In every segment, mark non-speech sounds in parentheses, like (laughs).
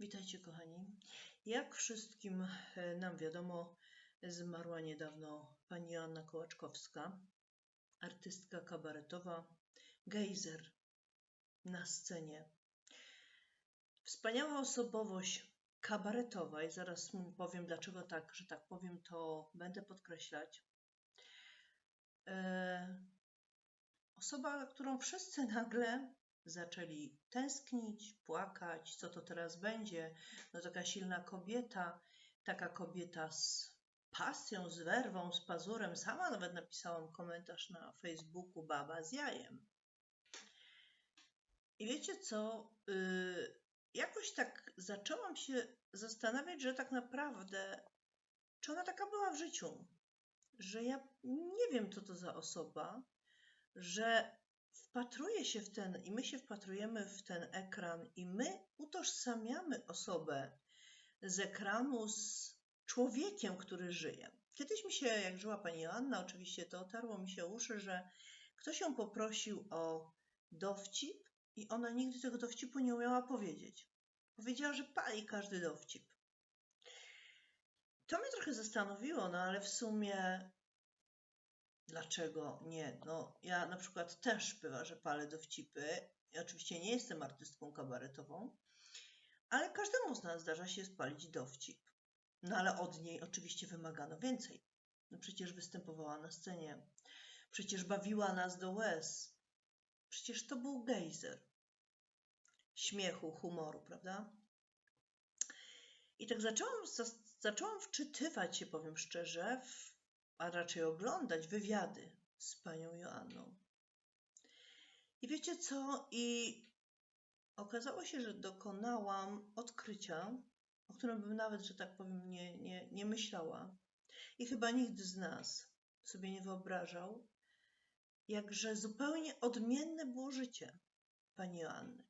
Witajcie kochani. Jak wszystkim e, nam wiadomo, zmarła niedawno pani Joanna Kołaczkowska, artystka kabaretowa, gejzer na scenie. Wspaniała osobowość kabaretowa i zaraz powiem dlaczego tak, że tak powiem, to będę podkreślać. E, osoba, którą wszyscy nagle zaczęli tęsknić, płakać, co to teraz będzie. No taka silna kobieta, taka kobieta z pasją, z werwą, z pazurem. Sama nawet napisałam komentarz na Facebooku Baba z jajem. I wiecie co? Yy, jakoś tak zaczęłam się zastanawiać, że tak naprawdę, czy ona taka była w życiu, że ja nie wiem, co to za osoba, że wpatruje się w ten, i my się wpatrujemy w ten ekran, i my utożsamiamy osobę z ekranu z człowiekiem, który żyje. Kiedyś mi się, jak żyła pani Joanna, oczywiście to otarło mi się uszy, że ktoś ją poprosił o dowcip i ona nigdy tego dowcipu nie umiała powiedzieć. Powiedziała, że pali każdy dowcip. To mnie trochę zastanowiło, no ale w sumie Dlaczego nie? No, ja na przykład też bywa, że palę dowcipy. Ja oczywiście nie jestem artystką kabaretową, ale każdemu z nas zdarza się spalić dowcip. No ale od niej oczywiście wymagano więcej. No przecież występowała na scenie. Przecież bawiła nas do łez. Przecież to był gejzer. Śmiechu, humoru, prawda? I tak zaczęłam, zaczęłam wczytywać się, powiem szczerze, w a raczej oglądać wywiady z panią Joanną. I wiecie co? I okazało się, że dokonałam odkrycia, o którym bym nawet, że tak powiem, nie, nie, nie myślała. I chyba nikt z nas sobie nie wyobrażał, jakże zupełnie odmienne było życie pani Joanny.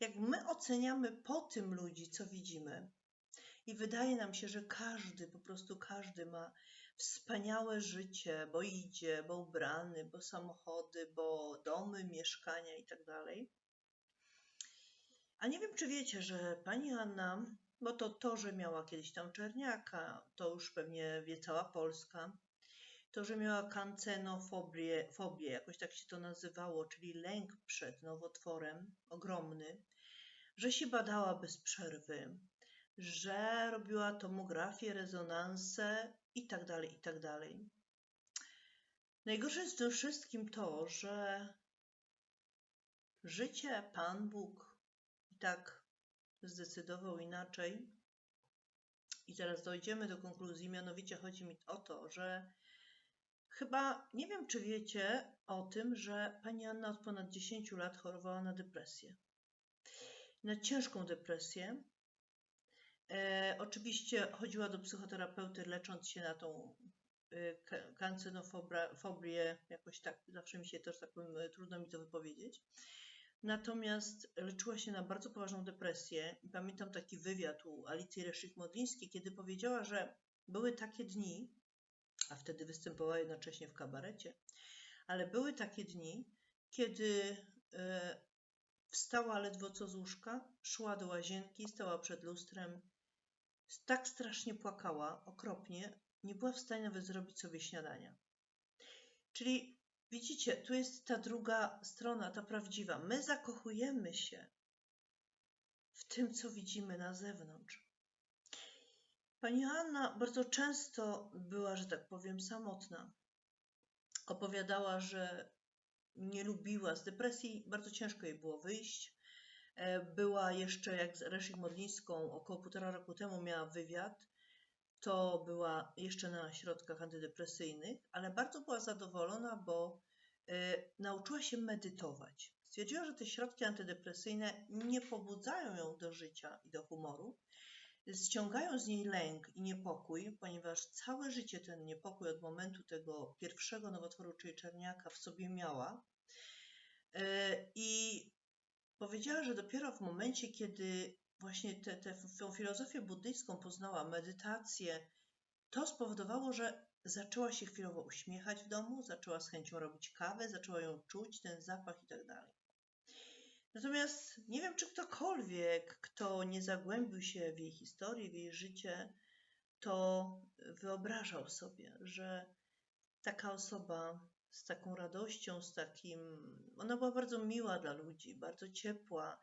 Jak my oceniamy po tym ludzi, co widzimy, i wydaje nam się, że każdy, po prostu każdy ma wspaniałe życie, bo idzie, bo ubrany, bo samochody, bo domy, mieszkania itd. Tak A nie wiem, czy wiecie, że pani Anna, bo to to, że miała kiedyś tam czerniaka, to już pewnie wie cała Polska, to, że miała kancenofobię, fobię, jakoś tak się to nazywało, czyli lęk przed nowotworem ogromny, że się badała bez przerwy, że robiła tomografię, rezonanse i tak dalej, i tak dalej. Najgorsze jest w tym wszystkim to, że życie Pan Bóg i tak zdecydował inaczej. I zaraz dojdziemy do konkluzji, mianowicie chodzi mi o to, że chyba nie wiem, czy wiecie o tym, że pani Anna od ponad 10 lat chorowała na depresję. Na ciężką depresję, E, oczywiście chodziła do psychoterapeuty, lecząc się na tą e, kancenofobię, jakoś tak, zawsze mi się też tak powiem, e, trudno mi to wypowiedzieć. Natomiast leczyła się na bardzo poważną depresję. Pamiętam taki wywiad u Alicji Reszik-Modlińskiej, kiedy powiedziała, że były takie dni, a wtedy występowała jednocześnie w kabarecie, ale były takie dni, kiedy e, wstała ledwo co z łóżka, szła do łazienki, stała przed lustrem, tak strasznie płakała, okropnie, nie była w stanie nawet zrobić sobie śniadania. Czyli widzicie, tu jest ta druga strona, ta prawdziwa. My zakochujemy się w tym, co widzimy na zewnątrz. Pani Joanna bardzo często była, że tak powiem, samotna. Opowiadała, że nie lubiła z depresji, bardzo ciężko jej było wyjść. E, była jeszcze, jak z Reszik Modlińską około półtora roku temu miała wywiad, to była jeszcze na środkach antydepresyjnych, ale bardzo była zadowolona, bo y, nauczyła się medytować. Stwierdziła, że te środki antydepresyjne nie pobudzają ją do życia i do humoru, ściągają z niej lęk i niepokój, ponieważ całe życie ten niepokój od momentu tego pierwszego nowotworu, czyli czerniaka, w sobie miała. Y, I Powiedziała, że dopiero w momencie, kiedy właśnie tę tą filozofię buddyjską poznała, medytację, to spowodowało, że zaczęła się chwilowo uśmiechać w domu, zaczęła z chęcią robić kawę, zaczęła ją czuć, ten zapach i tak dalej. Natomiast nie wiem, czy ktokolwiek, kto nie zagłębił się w jej historię, w jej życie, to wyobrażał sobie, że taka osoba z taką radością, z takim. Ona była bardzo miła dla ludzi, bardzo ciepła,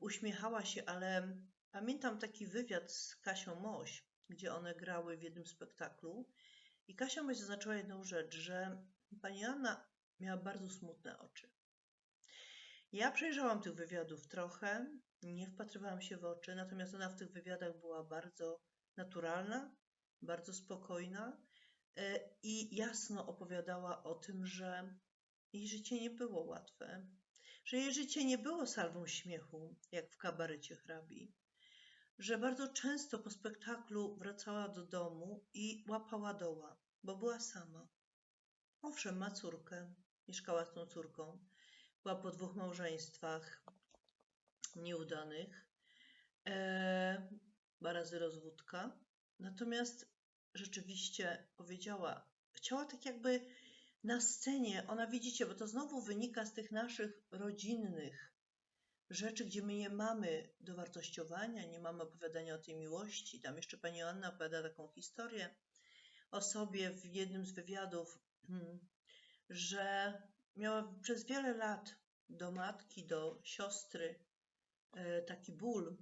uśmiechała się, ale pamiętam taki wywiad z Kasią Moś, gdzie one grały w jednym spektaklu. I Kasia Moś zaznaczyła jedną rzecz, że pani Anna miała bardzo smutne oczy. Ja przejrzałam tych wywiadów trochę, nie wpatrywałam się w oczy, natomiast ona w tych wywiadach była bardzo naturalna, bardzo spokojna i jasno opowiadała o tym, że jej życie nie było łatwe, że jej życie nie było salwą śmiechu, jak w kabarecie hrabi, że bardzo często po spektaklu wracała do domu i łapała doła, bo była sama. Owszem, ma córkę, mieszkała z tą córką, była po dwóch małżeństwach nieudanych, e, dwa razy rozwódka. Natomiast rzeczywiście powiedziała, chciała tak jakby na scenie, ona widzicie, bo to znowu wynika z tych naszych rodzinnych rzeczy, gdzie my nie mamy dowartościowania, nie mamy opowiadania o tej miłości. Tam jeszcze pani Anna opowiada taką historię o sobie w jednym z wywiadów, hmm, że miała przez wiele lat do matki, do siostry e, taki ból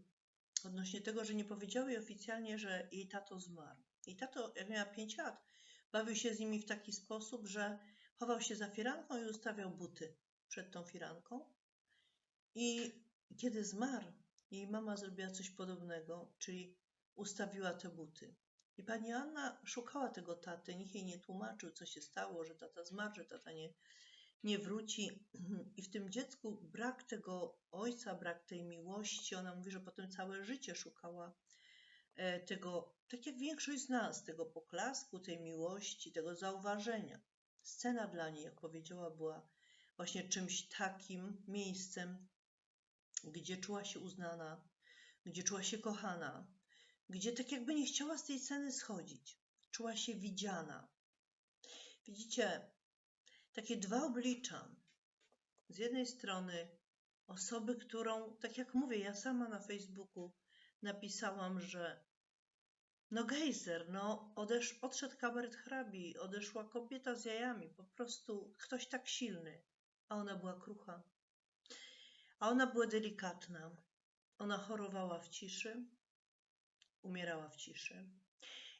odnośnie tego, że nie powiedziały jej oficjalnie, że jej tato zmarł. I tato, jak miała 5 lat, bawił się z nimi w taki sposób, że chował się za firanką i ustawiał buty przed tą firanką. I kiedy zmarł, jej mama zrobiła coś podobnego, czyli ustawiła te buty. I pani Anna szukała tego taty, nikt jej nie tłumaczył, co się stało, że tata zmarł, że tata nie, nie wróci. (clears throat) I w tym dziecku brak tego ojca, brak tej miłości. Ona mówi, że potem całe życie szukała tego, tak jak większość z nas, tego poklasku, tej miłości, tego zauważenia. Scena dla niej, jak powiedziała, była właśnie czymś takim miejscem, gdzie czuła się uznana, gdzie czuła się kochana, gdzie tak jakby nie chciała z tej sceny schodzić. Czuła się widziana. Widzicie, takie dwa oblicza. Z jednej strony osoby, którą, tak jak mówię, ja sama na Facebooku napisałam, że no gejzer, no odesz, odszedł kabaret hrabi, odeszła kobieta z jajami, po prostu ktoś tak silny, a ona była krucha. A ona była delikatna. Ona chorowała w ciszy, umierała w ciszy.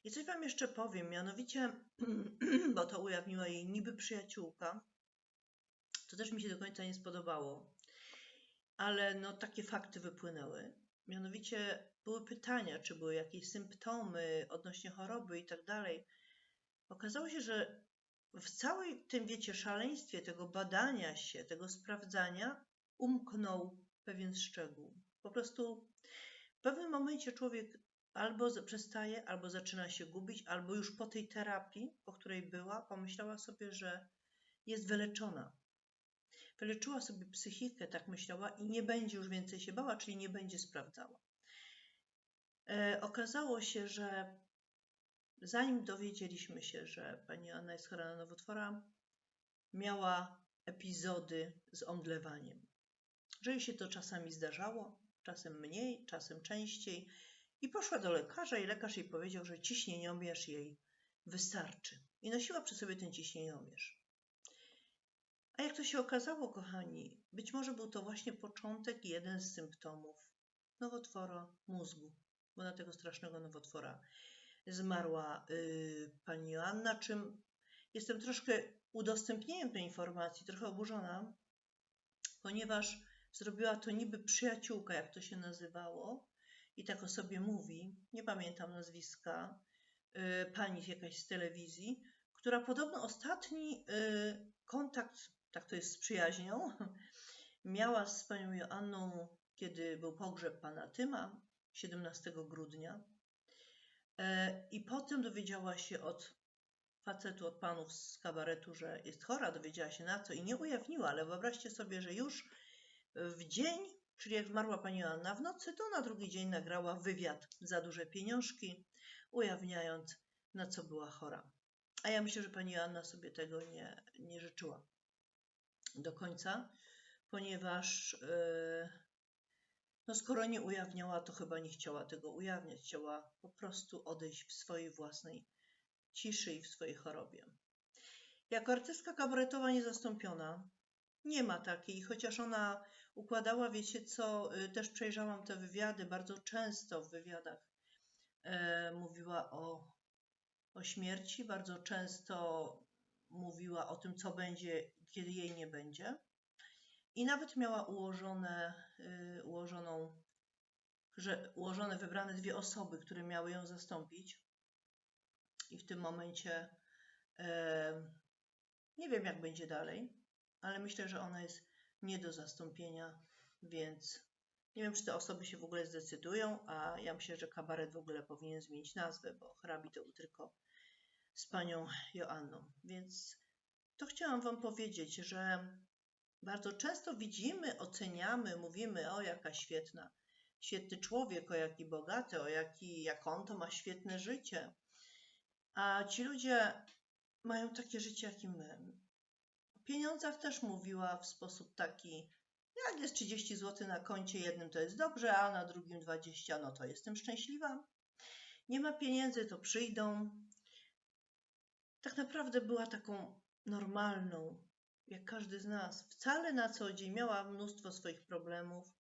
I coś Wam jeszcze powiem, mianowicie, (clears throat) bo to ujawniła jej niby przyjaciółka, to też mi się do końca nie spodobało, ale no takie fakty wypłynęły. Mianowicie były pytania, czy były jakieś symptomy odnośnie choroby i tak dalej. Okazało się, że w całej tym, wiecie, szaleństwie tego badania się, tego sprawdzania, umknął pewien szczegół. Po prostu w pewnym momencie człowiek albo przestaje, albo zaczyna się gubić, albo już po tej terapii, po której była, pomyślała sobie, że jest wyleczona. Wyleczyła sobie psychikę, tak myślała, i nie będzie już więcej się bała, czyli nie będzie sprawdzała. E, okazało się, że zanim dowiedzieliśmy się, że pani Anna jest chora na nowotwora, miała epizody z omdlewaniem. Że jej się to czasami zdarzało, czasem mniej, czasem częściej, i poszła do lekarza i lekarz jej powiedział, że ciśnieniomierz jej wystarczy. I nosiła przy sobie ten ciśnieniomierz. A jak to się okazało, kochani, być może był to właśnie początek jeden z symptomów nowotwora mózgu, bo na tego strasznego nowotwora zmarła yy, pani Joanna, czym jestem troszkę udostępnieniem tej informacji, trochę oburzona, ponieważ zrobiła to niby przyjaciółka, jak to się nazywało, i tak o sobie mówi, nie pamiętam nazwiska, y, pani jakaś z telewizji, która podobno ostatni y, kontakt, tak to jest z przyjaźnią, (laughs) miała z panią Joanną, kiedy był pogrzeb pana Tyma 17 grudnia. E, I potem dowiedziała się od facetu, od panów z kabaretu, że jest chora, dowiedziała się na co i nie ujawniła, ale wyobraźcie sobie, że już w dzień Czyli jak zmarła pani Joanna w nocy, to na drugi dzień nagrała wywiad za duże pieniążki, ujawniając, na co była chora. A ja myślę, że pani Joanna sobie tego nie, nie życzyła do końca, ponieważ yy, no skoro nie ujawniała, to chyba nie chciała tego ujawniać. Chciała po prostu odejść w swojej własnej ciszy i w swojej chorobie. Jako artystka kabaretowa niezastąpiona, nie ma takiej, chociaż ona układała, wiecie co, y, też przejrzałam te wywiady, bardzo często w wywiadach e, mówiła o, o śmierci, bardzo często mówiła o tym, co będzie, kiedy jej nie będzie. I nawet miała ułożone, y, ułożoną, że, ułożone, wybrane dwie osoby, które miały ją zastąpić. I w tym momencie e, nie wiem, jak będzie dalej, ale myślę, że ona jest nie do zastąpienia, więc nie wiem, czy te osoby się w ogóle zdecydują, a ja myślę, że kabaret w ogóle powinien zmienić nazwę, bo hrabi to był tylko z panią Joanną. Więc to chciałam wam powiedzieć, że bardzo często widzimy, oceniamy, mówimy, o jaka świetna, świetny człowiek, o jaki bogaty, o jaki, jak on to ma świetne życie. A ci ludzie mają takie życie, jak i my. O pieniądzach też mówiła w sposób taki, jak jest 30 zł na koncie jednym, to jest dobrze, a na drugim 20, no to jestem szczęśliwa. Nie ma pieniędzy, to przyjdą. Tak naprawdę była taką normalną, jak każdy z nas. Wcale na co dzień miała mnóstwo swoich problemów,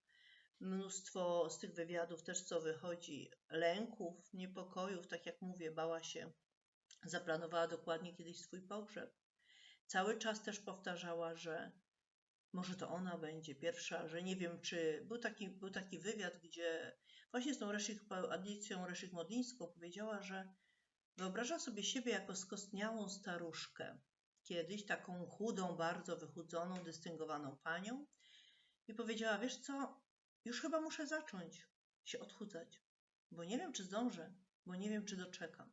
mnóstwo z tych wywiadów też co wychodzi, lęków, niepokojów, tak jak mówię, bała się Zaplanowała dokładnie kiedyś swój pogrzeb. Cały czas też powtarzała, że może to ona będzie pierwsza, że nie wiem, czy był taki, był taki wywiad, gdzie właśnie z tą Reszik, Adicją Reszik Modlińską powiedziała, że wyobraża sobie siebie jako skostniałą staruszkę, kiedyś taką chudą, bardzo wychudzoną, dystyngowaną panią i powiedziała, wiesz co, już chyba muszę zacząć się odchudzać, bo nie wiem, czy zdążę, bo nie wiem, czy doczekam.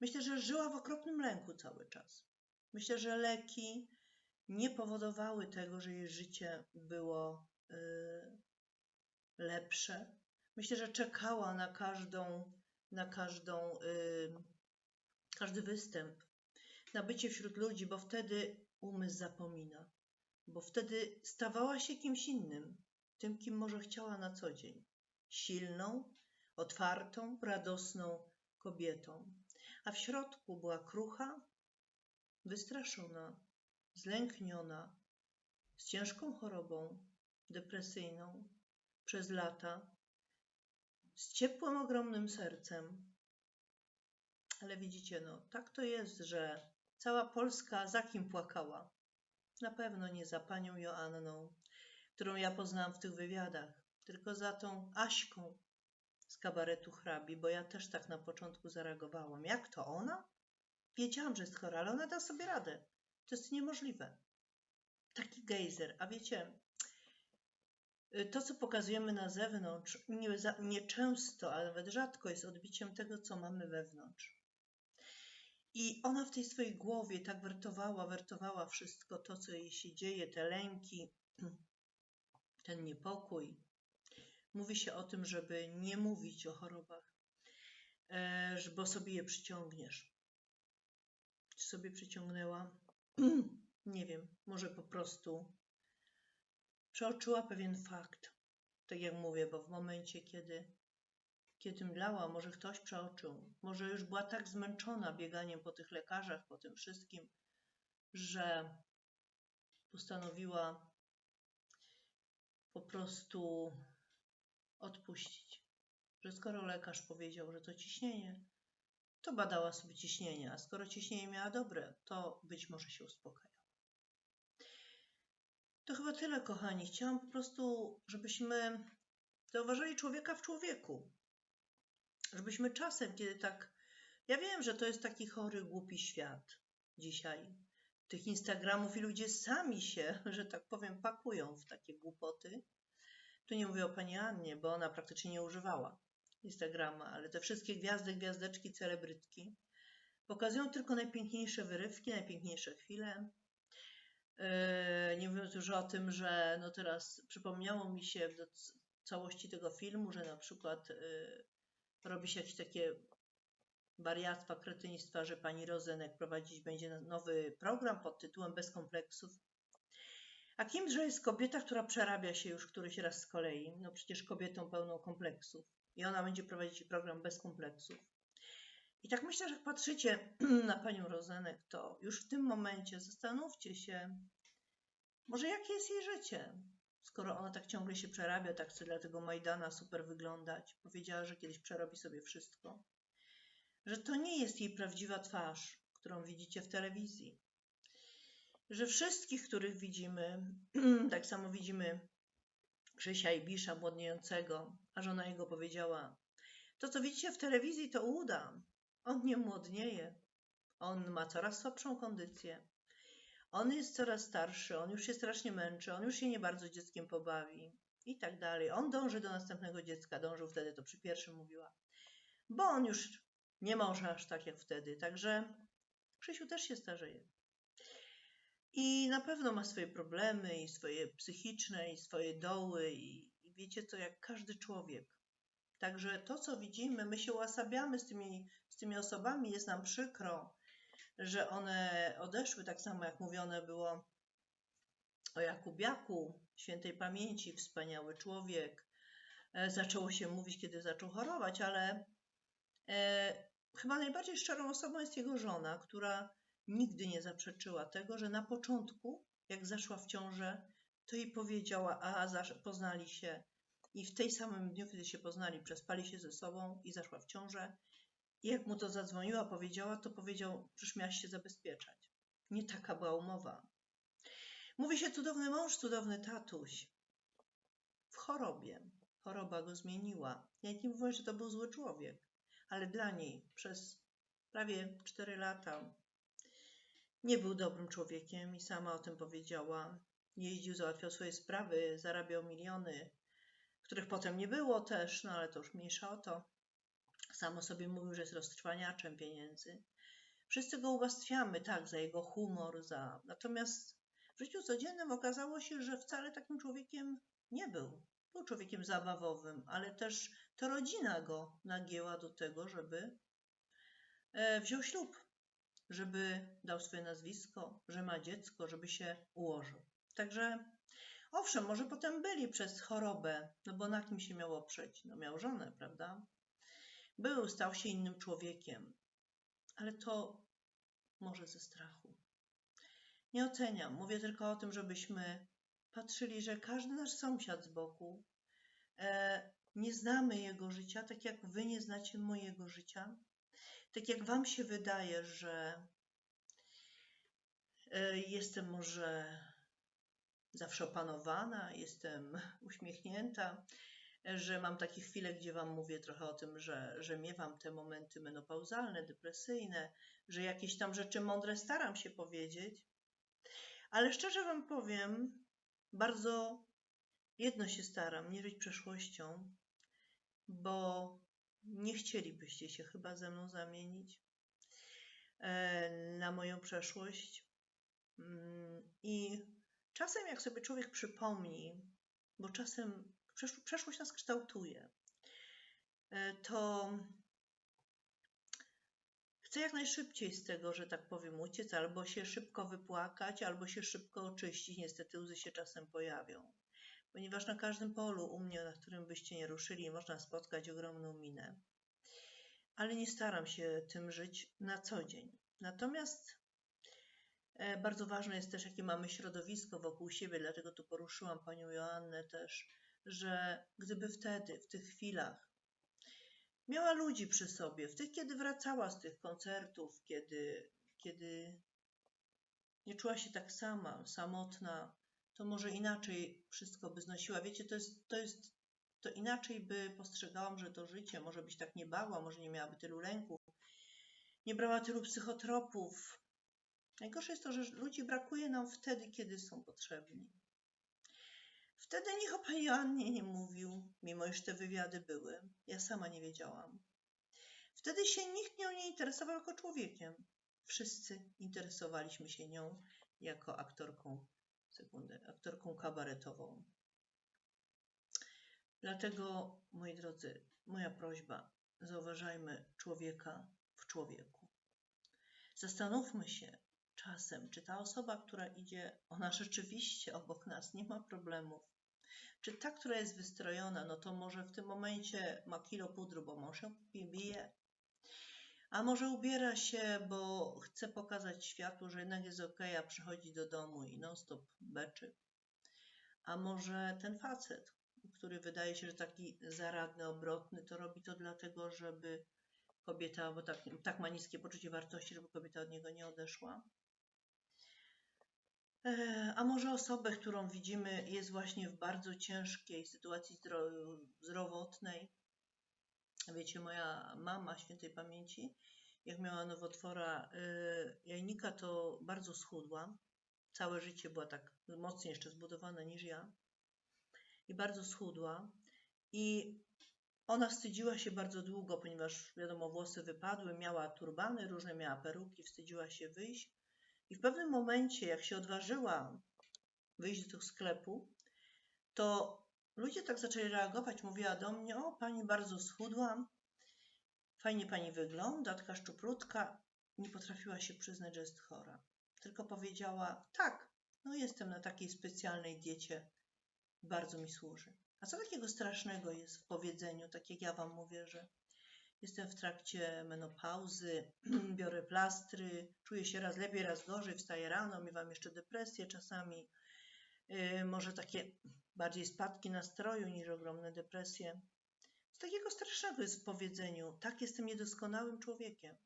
Myślę, że żyła w okropnym lęku cały czas. Myślę, że leki nie powodowały tego, że jej życie było y, lepsze. Myślę, że czekała na każdą, na każdą, każdy występ, na bycie wśród ludzi, bo wtedy umysł zapomina, bo wtedy stawała się kimś innym, tym, kim może chciała na co dzień. Silną, otwartą, radosną kobietą a w środku była krucha, wystraszona, zlękniona, z ciężką chorobą depresyjną przez lata, z ciepłym, ogromnym sercem. Ale widzicie, no, tak to jest, że cała Polska za kim płakała? Na pewno nie za panią Joanną, którą ja poznałam w tych wywiadach, tylko za tą Aśką, z kabaretu hrabi, bo ja też tak na początku zareagowałam. Jak to ona? Wiedziałam, że jest chora, ale ona da sobie radę. To jest niemożliwe. Taki gejzer. A wiecie, to, co pokazujemy na zewnątrz, nie, za, nie a nawet rzadko jest odbiciem tego, co mamy wewnątrz. I ona w tej swojej głowie tak wertowała, wertowała wszystko to, co jej się dzieje, te lęki, (clears throat) ten niepokój, mówi się o tym, żeby nie mówić o chorobach, e, bo sobie je przyciągniesz. Czy sobie przyciągnęła? (clears throat) nie wiem, może po prostu przeoczyła pewien fakt. Tak jak mówię, bo w momencie, kiedy, kiedy mdlała, może ktoś przeoczył, może już była tak zmęczona bieganiem po tych lekarzach, po tym wszystkim, że postanowiła po prostu odpuścić. Że skoro lekarz powiedział, że to ciśnienie, to badała sobie ciśnienie, a skoro ciśnienie miała dobre, to być może się uspokajała. To chyba tyle, kochani. Chciałam po prostu, żebyśmy zauważyli człowieka w człowieku. Żebyśmy czasem, kiedy tak. Ja wiem, że to jest taki chory, głupi świat dzisiaj. Tych Instagramów i ludzie sami się, że tak powiem, pakują w takie głupoty tu nie mówię o pani Annie, bo ona praktycznie nie używała Instagrama, ale te wszystkie gwiazdy, gwiazdeczki, celebrytki pokazują tylko najpiękniejsze wyrywki, najpiękniejsze chwile. Yy, nie mówiąc już o tym, że no teraz przypomniało mi się do całości tego filmu, że na przykład yy, robi się jakieś takie wariactwa, kretyństwa, że pani Rozenek prowadzić będzie nowy program pod tytułem Bez kompleksów A kimże jest kobieta, która przerabia się już któryś raz z kolei? No przecież kobietą pełną kompleksów. I ona będzie prowadzić program bez kompleksów. I tak myślę, że jak patrzycie (clears throat) na panią Rozenek, to już w tym momencie zastanówcie się, może jakie jest jej życie, skoro ona tak ciągle się przerabia, tak chce dla tego Majdana super wyglądać. Powiedziała, że kiedyś przerobi sobie wszystko. Że to nie jest jej prawdziwa twarz, którą widzicie w telewizji. Że wszystkich, których widzimy, (clears throat) tak samo widzimy Krzysia Ibisza młodniejącego, a żona jego powiedziała, to co widzicie w telewizji to uda. On nie młodnieje. On ma coraz słabszą kondycję. On jest coraz starszy, on już się strasznie męczy, on już się nie bardzo dzieckiem pobawi i tak dalej. On dąży do następnego dziecka, dążył wtedy, to przy pierwszym mówiła, bo on już nie może aż tak jak wtedy. Także Krzysiu też się starzeje. I na pewno ma swoje problemy, i swoje psychiczne, i swoje doły, i, i wiecie co, jak każdy człowiek. Także to, co widzimy, my się uosabiamy z tymi, z tymi osobami, jest nam przykro, że one odeszły, tak samo jak mówione było o Jakubiaku, świętej pamięci, wspaniały człowiek. E, zaczęło się mówić, kiedy zaczął chorować, ale e, chyba najbardziej szczerą osobą jest jego żona, która nigdy nie zaprzeczyła tego, że na początku, jak zaszła w ciążę, to jej powiedziała, a poznali się i w tej samym dniu, kiedy się poznali, przespali się ze sobą i zaszła w ciążę. I jak mu to zadzwoniła, powiedziała, to powiedział, przecież miałaś się zabezpieczać. Nie taka była umowa. Mówi się cudowny mąż, cudowny tatuś. W chorobie. Choroba go zmieniła. Ja nie mówię, że to był zły człowiek, ale dla niej przez prawie 4 lata nie był dobrym człowiekiem i sama o tym powiedziała. Jeździł, załatwiał swoje sprawy, zarabiał miliony, których potem nie było też, no ale to już mniejsza o to. Samo sobie mówił, że jest roztrwaniaczem pieniędzy. Wszyscy go uwastwiamy, tak, za jego humor, za... Natomiast w życiu codziennym okazało się, że wcale takim człowiekiem nie był. Był człowiekiem zabawowym, ale też to rodzina go nagięła do tego, żeby e, wziął ślub, żeby dał swoje nazwisko, że ma dziecko, żeby się ułożył. Także owszem, może potem byli przez chorobę, no bo na kim się miał oprzeć? No miał żonę, prawda? Był, stał się innym człowiekiem, ale to może ze strachu. Nie oceniam, mówię tylko o tym, żebyśmy patrzyli, że każdy nasz sąsiad z boku, e, nie znamy jego życia, tak jak wy nie znacie mojego życia, tak jak wam się wydaje, że e, jestem może zawsze opanowana, jestem uśmiechnięta, że mam takie chwile, gdzie Wam mówię trochę o tym, że, że miewam te momenty menopauzalne, depresyjne, że jakieś tam rzeczy mądre staram się powiedzieć. Ale szczerze Wam powiem, bardzo jedno się staram, nie żyć przeszłością, bo nie chcielibyście się chyba ze mną zamienić e, na moją przeszłość. Mm, I czasem, jak sobie człowiek przypomni, bo czasem przeszłość nas kształtuje, e, to chcę jak najszybciej z tego, że tak powiem, uciec, albo się szybko wypłakać, albo się szybko oczyścić. Niestety łzy się czasem pojawią. Ponieważ na każdym polu u mnie, na którym byście nie ruszyli, można spotkać ogromną minę. Ale nie staram się tym żyć na co dzień. Natomiast bardzo ważne jest też, jakie mamy środowisko wokół siebie, dlatego tu poruszyłam panią Joannę też, że gdyby wtedy, w tych chwilach, miała ludzi przy sobie, w tych, kiedy wracała z tych koncertów, kiedy, kiedy nie czuła się tak sama, samotna, to może inaczej wszystko by znosiła. Wiecie, to jest, to jest, to inaczej by postrzegałam, że to życie może być tak nie bała, może nie miałaby tylu lęków, nie brała tylu psychotropów. Najgorsze jest to, że ludzi brakuje nam wtedy, kiedy są potrzebni. Wtedy nikt o pani Joannie nie mówił, mimo iż te wywiady były. Ja sama nie wiedziałam. Wtedy się nikt nią nie interesował jako człowiekiem. Wszyscy interesowaliśmy się nią jako aktorką, sekundę, aktorką kabaretową. Dlatego, moi drodzy, moja prośba, zauważajmy człowieka w człowieku. Zastanówmy się czasem, czy ta osoba, która idzie, ona rzeczywiście obok nas nie ma problemów. Czy ta, która jest wystrojona, no to może w tym momencie ma kilo pudru, bo mąż ją bije, a może ubiera się, bo chce pokazać światu, że jednak jest ok, a przychodzi do domu i non-stop beczy. A może ten facet, który wydaje się, że taki zaradny, obrotny, to robi to dlatego, żeby kobieta, bo tak, tak ma niskie poczucie wartości, żeby kobieta od niego nie odeszła. E, a może osobę, którą widzimy, jest właśnie w bardzo ciężkiej sytuacji zdrowotnej. Wiecie, moja mama świętej pamięci, jak miała nowotwora e, jajnika, to bardzo schudła. Całe życie była tak mocniej jeszcze zbudowana niż ja. I bardzo schudła. I ona wstydziła się bardzo długo, ponieważ wiadomo, włosy wypadły, miała turbany, różne miała peruki, wstydziła się wyjść. I w pewnym momencie, jak się odważyła wyjść do sklepu, to ludzie tak zaczęli reagować. Mówiła do mnie: O, pani bardzo schudła, fajnie pani wygląda, taka szczuplutka. Nie potrafiła się przyznać, że jest chora. Tylko powiedziała: Tak, no jestem na takiej specjalnej diecie, bardzo mi służy. A co takiego strasznego jest w powiedzeniu, tak jak ja Wam mówię, że jestem w trakcie menopauzy, (clears throat) biorę plastry, czuję się raz lepiej, raz gorzej, wstaję rano, miewam jeszcze depresję czasami, yy, może takie bardziej spadki nastroju niż ogromne depresje. Co takiego strasznego jest w powiedzeniu, tak jestem niedoskonałym człowiekiem,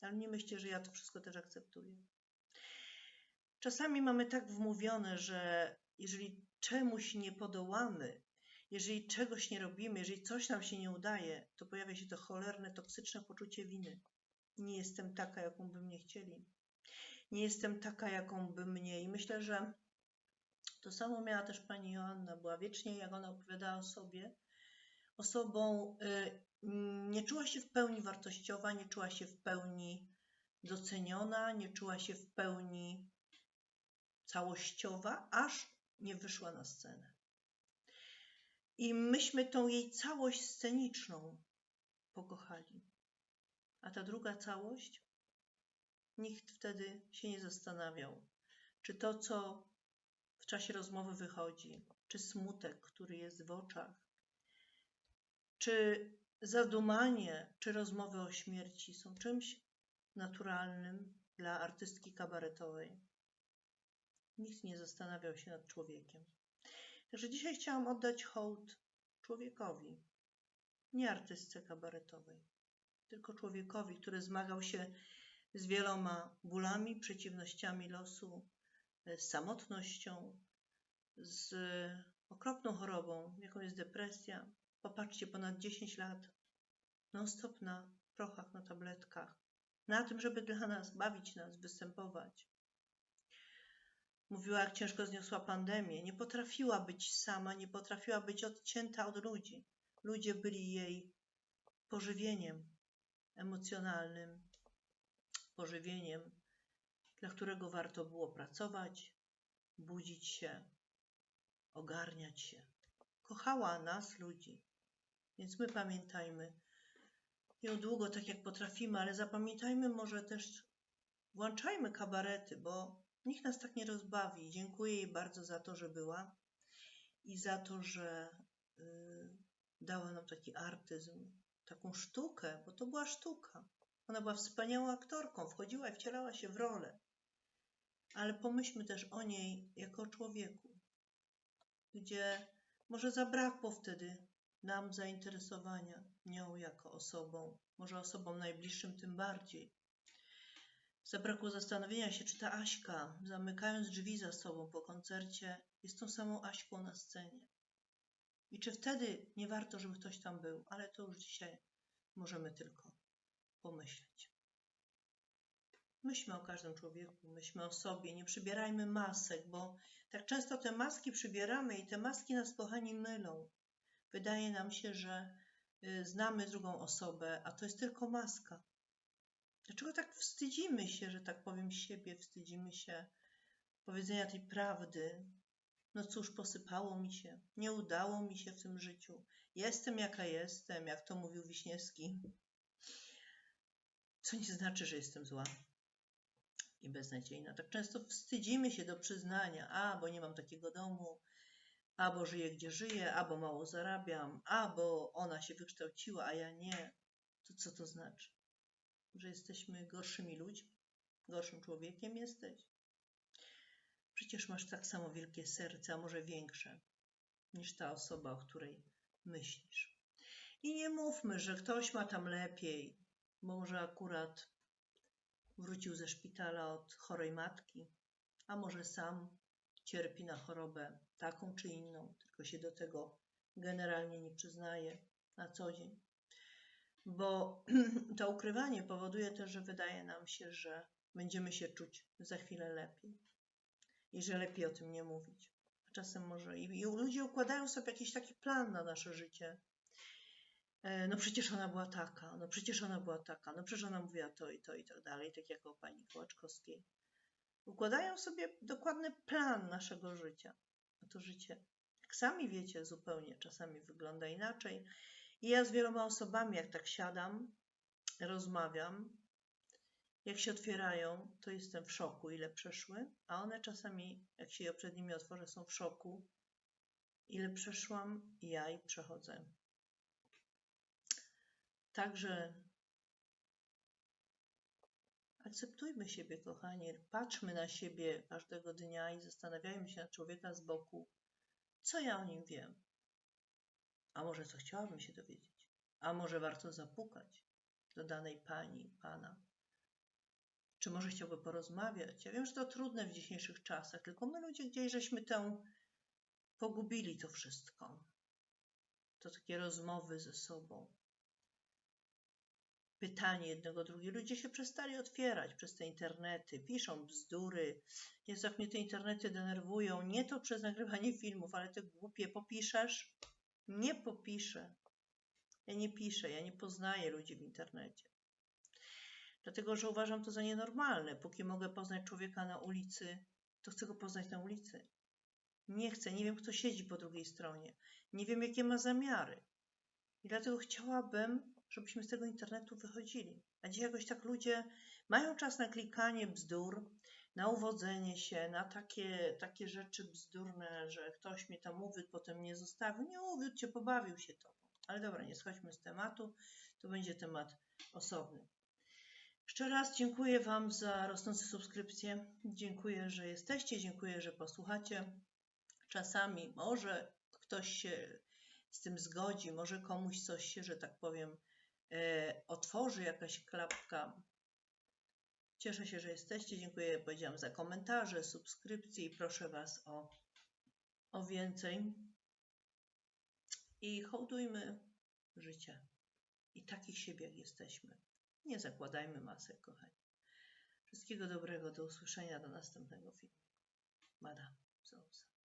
ale nie myślcie, że ja to wszystko też akceptuję. Czasami mamy tak wmówione, że jeżeli czemuś nie podołamy, jeżeli czegoś nie robimy, jeżeli coś nam się nie udaje, to pojawia się to cholerne, toksyczne poczucie winy. Nie jestem taka, jaką by mnie chcieli. Nie jestem taka, jaką by mnie. I myślę, że to samo miała też pani Joanna. Była wiecznie, jak ona opowiadała o sobie, osobą y, nie czuła się w pełni wartościowa, nie czuła się w pełni doceniona, nie czuła się w pełni całościowa, aż nie wyszła na scenę. I myśmy tą jej całość sceniczną pokochali. A ta druga całość? Nikt wtedy się nie zastanawiał, czy to, co w czasie rozmowy wychodzi, czy smutek, który jest w oczach, czy zadumanie, czy rozmowy o śmierci są czymś naturalnym dla artystki kabaretowej. Nikt nie zastanawiał się nad człowiekiem. Także dzisiaj chciałam oddać hołd człowiekowi, nie artystce kabaretowej, tylko człowiekowi, który zmagał się z wieloma bólami, przeciwnościami losu, z samotnością, z okropną chorobą, jaką jest depresja. Popatrzcie, ponad 10 lat non-stop na prochach, na tabletkach, na tym, żeby dla nas, bawić nas, występować. Mówiła, jak ciężko zniosła pandemię. Nie potrafiła być sama, nie potrafiła być odcięta od ludzi. Ludzie byli jej pożywieniem emocjonalnym, pożywieniem, dla którego warto było pracować, budzić się, ogarniać się. Kochała nas, ludzi. Więc my pamiętajmy ją długo, tak jak potrafimy, ale zapamiętajmy może też, włączajmy kabarety, bo Nikt nas tak nie rozbawi. Dziękuję jej bardzo za to, że była i za to, że y, dała nam taki artyzm, taką sztukę, bo to była sztuka. Ona była wspaniałą aktorką, wchodziła i wcielała się w rolę. Ale pomyślmy też o niej jako o człowieku, gdzie może zabrakło wtedy nam zainteresowania nią jako osobą, może osobą najbliższym tym bardziej. Zabrakło zastanowienia się, czy ta Aśka, zamykając drzwi za sobą po koncercie, jest tą samą Aśką na scenie. I czy wtedy nie warto, żeby ktoś tam był, ale to już dzisiaj możemy tylko pomyśleć. Myślmy o każdym człowieku, myślmy o sobie, nie przybierajmy masek, bo tak często te maski przybieramy i te maski nas, kochani, mylą. Wydaje nam się, że y, znamy drugą osobę, a to jest tylko maska. Dlaczego tak wstydzimy się, że tak powiem, siebie, wstydzimy się powiedzenia tej prawdy? No cóż, posypało mi się, nie udało mi się w tym życiu. Jestem jaka jestem, jak to mówił Wiśniewski. Co nie znaczy, że jestem zła. i beznadziejna. Tak często wstydzimy się do przyznania, a bo nie mam takiego domu, albo żyję gdzie żyję, albo mało zarabiam, albo ona się wykształciła, a ja nie. To co to znaczy? Że jesteśmy gorszymi ludźmi? Gorszym człowiekiem jesteś? Przecież masz tak samo wielkie serce, a może większe, niż ta osoba, o której myślisz. I nie mówmy, że ktoś ma tam lepiej, bo może akurat wrócił ze szpitala od chorej matki, a może sam cierpi na chorobę taką czy inną, tylko się do tego generalnie nie przyznaje na co dzień. Bo (clears throat) to ukrywanie powoduje też, że wydaje nam się, że będziemy się czuć za chwilę lepiej i że lepiej o tym nie mówić. Czasem może i, i ludzie układają sobie jakiś taki plan na nasze życie. E, no przecież ona była taka, no przecież ona była taka, no przecież ona mówiła to i to i tak dalej, tak jak o pani Kołaczkowskiej. Układają sobie dokładny plan naszego życia. A to życie, jak sami wiecie, zupełnie czasami wygląda inaczej. I ja z wieloma osobami, jak tak siadam, rozmawiam, jak się otwierają, to jestem w szoku, ile przeszły, a one czasami, jak się przed nimi otworzę, są w szoku, ile przeszłam ja i przechodzę. Także akceptujmy siebie, kochani, patrzmy na siebie każdego dnia i zastanawiajmy się na człowieka z boku, co ja o nim wiem. A może co chciałabym się dowiedzieć? A może warto zapukać do danej pani, pana? Czy może chciałby porozmawiać? Ja wiem, że to trudne w dzisiejszych czasach, tylko my ludzie gdzieś żeśmy tę pogubili to wszystko. To takie rozmowy ze sobą. Pytanie jednego drugiego. Ludzie się przestali otwierać przez te internety, piszą bzdury. Jezu, jak mnie te internety denerwują. Nie to przez nagrywanie filmów, ale te głupie popiszesz? Nie popiszę. Ja nie piszę, ja nie poznaję ludzi w internecie dlatego że uważam to za nienormalne. Póki mogę poznać człowieka na ulicy, to chcę go poznać na ulicy. Nie chcę, nie wiem, kto siedzi po drugiej stronie, nie wiem, jakie ma zamiary. I dlatego chciałabym, żebyśmy z tego internetu wychodzili. A dziś jakoś tak ludzie mają czas na klikanie bzdur, na uwodzenie się, na takie, takie rzeczy bzdurne, że ktoś mnie tam uwiódł, potem mnie zostawił. Nie uwiódł cię, pobawił się tobą. Ale dobra, nie schodźmy z tematu, to będzie temat osobny. Jeszcze raz dziękuję Wam za rosnące subskrypcje. Dziękuję, że jesteście, dziękuję, że posłuchacie. Czasami może ktoś się z tym zgodzi, może komuś coś się, że tak powiem, e, otworzy jakaś klapka. Cieszę się, że jesteście. Dziękuję, powiedziałam, za komentarze, subskrypcje i proszę Was o, o więcej. I hołdujmy życie i takich siebie, jak jesteśmy. Nie zakładajmy masek, kochani. Wszystkiego dobrego, do usłyszenia, do następnego filmu. Madame Sousa.